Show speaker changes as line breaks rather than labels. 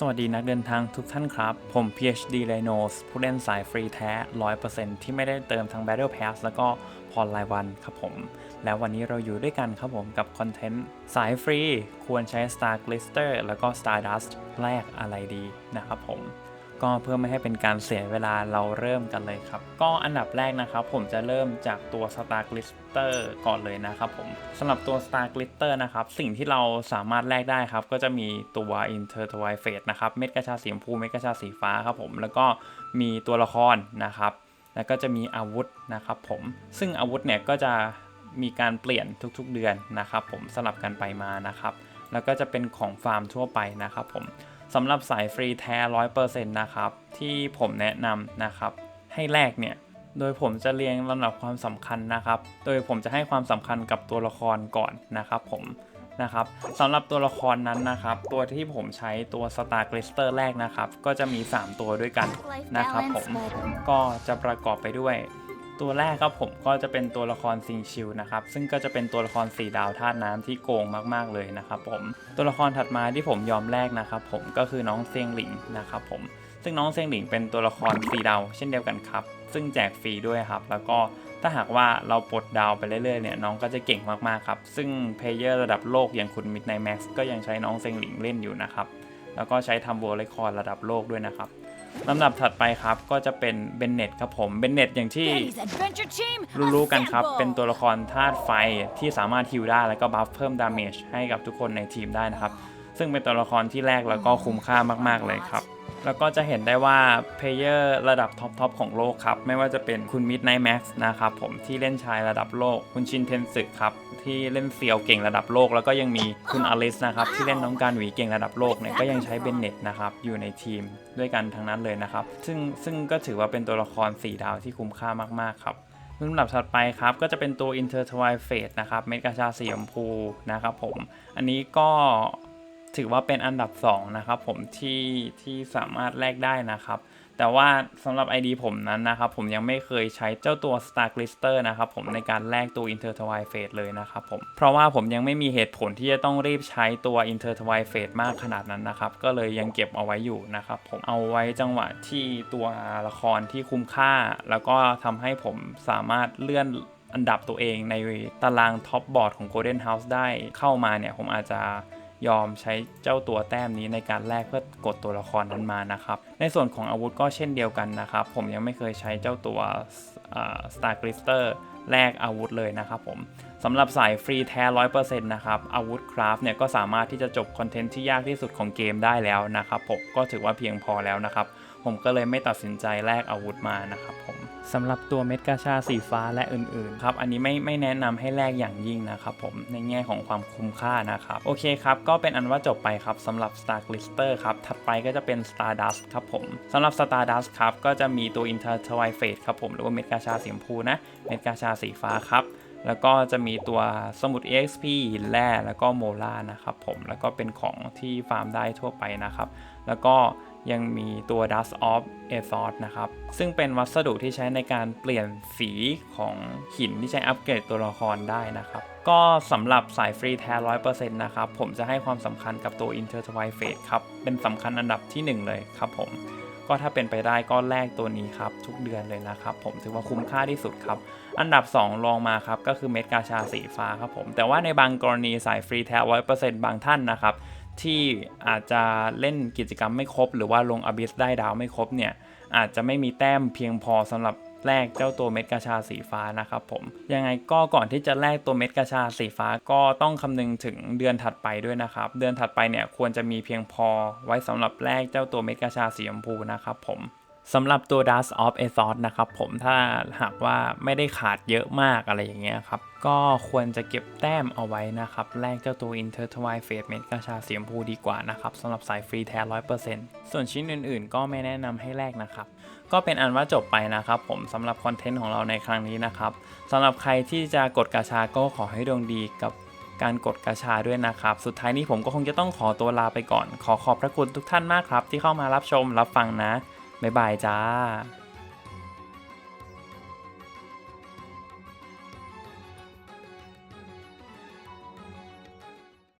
สวัสดีนักเดินทางทุกท่านครับ ผม PhD r e n o s ผู้เล่นสายฟรีแท้ 100%ที่ไม่ได้เติมทั้ง Battle Pass แล้วก็พรรายวันครับผม แล้ววันนี้เราอยู่ด้วยกันครับผมกับคอนเทนต์สายฟรี ควรใช้ Star Glister แล้วก็ Stardust แลกอะไรดีนะครับผม ก็เพื่อไม่ให้เป็นการเสียเวลาเราเริ่มกันเลยครับ ก็อันดับแรกนะครับ ผมจะเริ่มจากตัว Star Glister ก่อนเลยนะครับผมสำหรับตัว Star Glister นะครับ สิ่งที่เราสามารถแลกได้ครับ ก็จะมีตัว Intertwine Fate นะครับ เม็ดกระชาสีชมพู เม็ดกระชาสีฟ้าครับผม แล้วก็มีตัวละครนะครับ แล้วก็จะมีอาวุธนะครับผม ซึ่งอาวุธเนี่ยก็จะมีการเปลี่ยนทุกๆเดือนนะครับผมสลับกันไปมานะครับ แล้วก็จะเป็นของฟาร์มทั่วไปนะครับผม สำหรับสายฟรีแท้100%นต์นะครับ ที่ผมแนะนำนะครับ ให้แลกเนี่ย โดยผมจะเรียงลำดับความสำคัญนะครับ โดยผมจะให้ความสำคัญกับตัวละครก่อนนะครับ ผมนะครับสำหรับตัวละครนั้นนะครับ ตัวที่ผมใช้ตัว Star Glister แรกนะครับ ก็จะมี 3 ตัวด้วยกันนะครับผมก็จะประกอบไปด้วย ตัวแรกครับผมก็จะเป็นตัวละครซิงชิวนะครับซึ่งก็จะเป็นตัวละครสีดาวธาตุน้ำที่โกงมากๆเลยนะครับผมตัวละครถัดมาที่ผมยอมแลกนะครับผมก็คือน้องเซียงหลิงนะครับผมซึ่งน้องเซียงหลิงเป็นตัวละครสีดาวเช่นเดียวกันครับ ซึ่งแจกฟรีด้วยครับ แล้วก็ถ้าหากว่าเราปลดดาวไปเรื่อยๆเนี่ยน้องก็จะเก่งมากๆครับซึ่งเพลเยอร์ระดับโลกอย่างคุณมิดไนแม็กซ์ก็ยังใช้น้องเซียงหลิงเล่นอยู่นะครับแล้วก็ใช้ทำโวลเลคอร์ระดับโลกด้วยนะครับ ลำดับถัดไปครับก็จะเป็นเบนเน็ตครับผมเบนเน็ตอย่างที่
Betty's Adventure Team
รู้ๆกันครับ
assemble
เป็นตัวละครธาตุไฟที่สามารถฮิลได้แล้วก็บัฟเพิ่มดาเมจให้กับทุกคนในทีมได้นะครับ ซึ่งเป็นตัวละครที่แรกแล้วก็คุ้มค่ามากๆเลยครับ แล้วก็จะเห็นได้ว่าเพลเยอร์ระดับท็อปๆของโลกครับ ไม่ว่าจะเป็นคุณมิดไนท์แม็กซ์นะครับผมที่เล่นชายระดับโลก คุณชินเทนสึครับ ที่เล่นเซียวเก่งระดับโลก แล้วก็ยังมีคุณอลิสนะครับ ที่เล่นน้องการหวีเก่งระดับโลกเนี่ยก็ยังใช้เบนเน็ตนะครับ อยู่ในทีมด้วยกันทั้งนั้นเลยนะครับ ซึ่งซึ่งก็ถือว่าเป็นตัวละคร 4 ดาวที่คุ้มค่ามากๆครับลำดับถัดไปครับ ก็จะเป็นตัว Intertwine Fate นะครับ เม็ดกระชาสีชมพูนะครับผม อันนี้ก็ ถือว่าเป็นอันดับ 2 นะครับผมที่ที่สามารถแลกได้นะครับ แต่ว่าสำหรับ ID ผมนั้นนะครับผมยังไม่เคยใช้เจ้าตัว Star Glister นะครับผมในการแลกตัว Intertwine Fate เลยนะครับผมเพราะว่าผมยังไม่มีเหตุผลที่จะต้องรีบใช้ตัว Intertwine Fate มากขนาดนั้นนะครับ ก็เลยยังเก็บเอาไว้อยู่นะครับผมเอาไว้จังหวะที่ตัวละครที่คุ้มค่า แล้วก็ทำให้ผมสามารถเลื่อนอันดับตัวเองในตารางท็อปบอร์ดของ Golden House ได้เข้ามาเนี่ยผมอาจจะ ยอมใช้เจ้าตัวแต้มนี้ในการแลกเพื่อกดตัวละครนั้นมานะครับ ในส่วนของอาวุธก็เช่นเดียวกันนะครับ ผมยังไม่เคยใช้เจ้าตัวอ่า Star Glister แลกอาวุธเลยนะครับผมสำหรับสายฟรีแท้ 100%นะครับ อาวุธคราฟเนี่ยก็สามารถที่จะจบคอนเทนต์ที่ยากที่สุดของเกมได้แล้วนะครับผมก็ถือว่าเพียงพอแล้วนะครับ ผมก็เลยไม่ตัดสินใจแลกอาวุธมานะครับผม สำหรับตัวเม็ดกาชาสีฟ้าและอื่นๆครับอันนี้ไม่ไม่แนะนำให้แลกอย่างยิ่งนะครับผมในแง่ของความคุ้มค่านะครับโอเคครับก็เป็นอันว่าจบไปครับสำหรับ Star Glister ครับถัดไปก็จะเป็น Stardust ครับผมสำหรับ Stardust ครับก็จะมีตัว Intertwine Fate ครับผมหรือว่าเม็ดกาชาสีชมพูนะเม็ดกาชาสีฟ้าครับแล้วก็จะมีตัวสมุด EXP หินแร่แล้วก็โมล่านะครับผมแล้วก็เป็นของที่ฟาร์มได้ทั่วไปนะครับ แล้วก็ ยังมีตัว Dust of a t h o r นะครับ ซึ่งเป็นวัสดุที่ใช้ในการเปลี่ยนสีของหินที่ใช้อัปเกรดตัวละครได้นะครับ ก็สำหรับสายฟรีแท้ 100%นะครับ ผมจะให้ความสำคัญกับตัว Intertwine Fate ครับ เป็นสำคัญอันดับที่ 1 เลยครับผม ก็ถ้าเป็นไปได้ก็แลกตัวนี้ครับ ทุกเดือนเลยนะครับ ผมถือว่าคุ้มค่าที่สุดครับ อันดับ 2 รองมาครับก็คือเม็ดกาชาสีฟ้าครับผม แต่ว่าในบางกรณีสายฟรีแท้ 100%บางท่านนะครับ ที่อาจจะเล่นกิจกรรมไม่ครบ หรือว่าลงอบิสได้ดาวไม่ครบเนี่ย อาจจะไม่มีแต้มเพียงพอสำหรับแลกเจ้าตัวเม็ดกะชาสีฟ้านะครับผม ยังไงก็ก่อนที่จะแลกตัวเม็ดกะชาสีฟ้าก็ต้องคำนึงถึงเดือนถัดไปด้วยนะครับ เดือนถัดไปเนี่ยควรจะมีเพียงพอไว้สำหรับแลกเจ้าตัวเม็ดกะชาสีชมพูนะครับผม สำหรับตัว Dust of a t h o r นะครับผมถ้าหากว่าไม่ได้ขาดเยอะมากอะไรอย่างเงี้ยครับ ก็ควรจะเก็บแต้มเอาไว้นะครับ แลกเจ้าตัว Intertwine Fate เม็ดกาชาสีชมพูดีกว่านะครับสำหรับสายฟรีแท้ 100%ส่วนชิ้นอื่นๆ ก็ไม่แนะนำให้แลกนะครับ ก็เป็นอันว่าจบไปนะครับผมสำหรับคอนเทนต์ของเราในครั้งนี้นะครับสำหรับใครที่จะกดกาชาก็ขอให้ดวงดีกับการกดกาชาด้วยนะครับ สุดท้ายนี้ผมก็คงจะต้องขอตัวลาไปก่อน ขอขอบพระคุณทุกท่านมากครับ ที่เข้ามารับชมรับฟังนะ บ๊ายบายจ้า